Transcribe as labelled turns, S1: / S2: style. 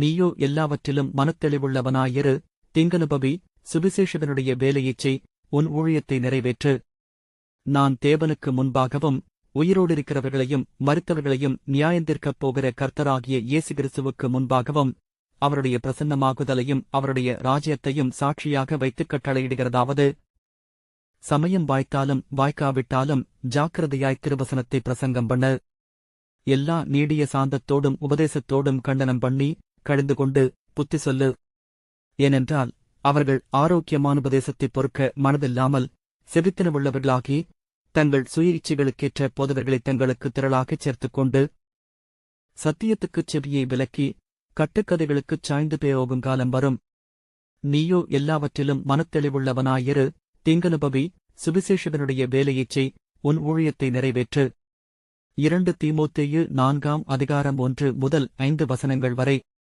S1: நீயோ எல்லாவற்றிலும் மனத்தெளிவுள்ளவனாயிரு. திங்கனுபவி சுவிசேஷவனுடைய வேலையைச் செய் உன் ஊழியத்தை நிறைவேற்று. நான் தேவனுக்கு முன்பாகவும் உயிரோடிருக்கிறவர்களையும் மறுத்தவர்களையும் நியாயந்திருக்கப் போகிற கர்த்தராகிய இயேசு கிறிஸ்துவுக்கு முன்பாகவும் அவருடைய பிரசன்னமாகுதலையும் அவருடைய ராஜ்யத்தையும் சாட்சியாக வைத்துக் கட்டளையிடுகிறதாவது. சமயம் வாய்த்தாலும் வாய்க்காவிட்டாலும் ஜாக்கிரதையாய் திருவசனத்தை பிரசங்கம் பண்ண. எல்லா நீடிய சாந்தத்தோடும் உபதேசத்தோடும் கண்டனம் பண்ணி கழிந்து கொண்டு புத்தி சொல்லு. ஏனென்றால் அவர்கள் ஆரோக்கியமான உபதேசத்தைப் பொறுக்க மனதில்லாமல் செவித்தனவுள்ளவர்களாகி தங்கள் சுய இச்சைகளுக்கேற்ற போதவர்களை தங்களுக்கு திரளாகச் சேர்த்துக் கொண்டு சத்தியத்துக்குச் செவியை விலக்கி கட்டுக்கதைகளுக்குச் சாய்ந்து பேயோகும் காலம் வரும். நீயோ எல்லாவற்றிலும் மனத்தெளிவுள்ளவனாயிரு. திங்கனுபவி சுவிசேஷவனுடைய வேலையைச் செய். உன் ஊழியத்தை நிறைவேற்று. இரண்டு தீமோத்தேயு நான்காம் அதிகாரம் ஒன்று முதல் ஐந்து வசனங்கள் வரை.